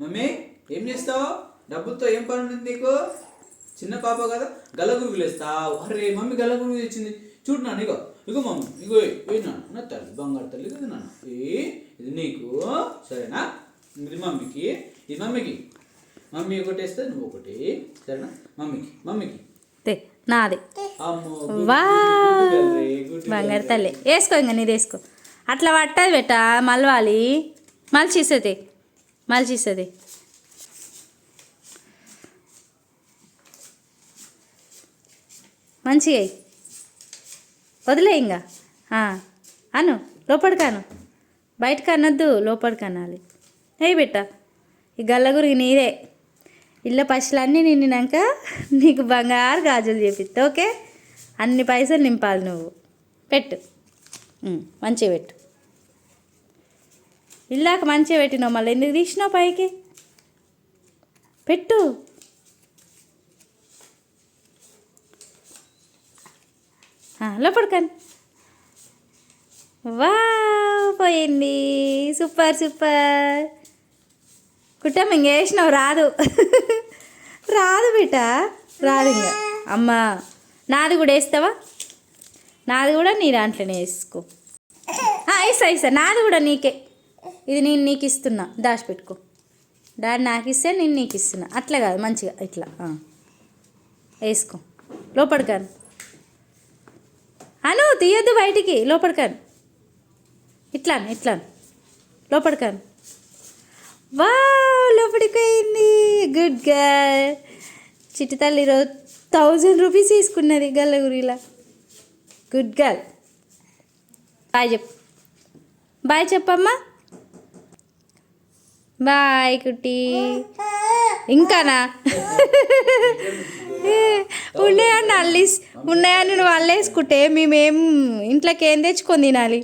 Mummy ఏం చేస్తావు? డబ్బులతో ఏం పని ఉంది నీకు? చిన్న పాప కదా గల్లగురుగులు వేస్తావు అరే మమ్మీ గల్లగురుగు తెచ్చింది చూడు నాన్న ఇగో ఇగో మమ్మీ ఇగో ఏ నాన్న నా తల్లి బంగారు తల్లి కదా నాన్న. ఏ ఇది నీకు? సరేనా? ఇది మమ్మీకి ఇది మమ్మీకి. మమ్మీ ఒకటి వేస్తే నువ్వు ఒకటి. సరేనా? మమ్మీకి మమ్మీకి. తే నాది. బంగారు తల్లి. వేసుకో ఇంకా నీది వేసుకో. అట్లా పట్టదు బెట్ట మలవాలి. మలిచిస్తుంది మలిచిస్తుంది మంచిగా వదిలే ఇంకా అను లోపడికాను అను. బయటకు అనొద్దు లోపలికి అనాలి. అయ్యి బిట్ట ఈ గల్ల గురికి నీదే. ఇళ్ళ పశువులన్నీ నిండినాక నీకు బంగారు గాజులు చేపిస్తా ఓకే? అన్ని పైసలు నింపాలి నువ్వు. పెట్టు. మంచిగా పెట్టు. ఇల్లాక మంచిగా పెట్టినావు మళ్ళీ. ఎందుకు తీసినావు పైకి? పెట్టు. ఆ, వా పోయింది. Super super. కుట్టం ఇంక వేసినావు రాదు. రాదు బిడ్డ. రాదు ఇంకా. అమ్మ నాది కూడా వేస్తావా? నాది కూడా నీ దాంట్లోనే వేసుకో. వేస్తా వేస్తా. నాది కూడా నీకే. ఇది నేను నీకు ఇస్తున్నా. దాచిపెట్టుకో డాడీ నాకు ఇస్తే నేను నీకు ఇస్తున్నా. అట్లా కాదు మంచిగా ఇట్లా. వేసుకో. లోపడికాను అను తీయొద్దు బయటికి. లోపడికాను ఇట్లాను ఇట్లాను లోపడికాను వా లోపడిపోయింది. గుడ్ గర్ల్ చిట్టి తల్లి ఈరోజు థౌజండ్ రూపీస్ తీసుకున్నది గల్లగురిలా. గుడ్ గర్ల్ బాయ్ చెప్పు. బాయ్ చెప్పమ్మా. బాయ్ కుట్టి. ఇంకానా? ఉన్నాయని అల్లిస్? ఉన్నాయని నువ్వు అల్లేసుకుంటే మేమేం ఇంట్లోకి ఏం తెచ్చుకొని తినాలి?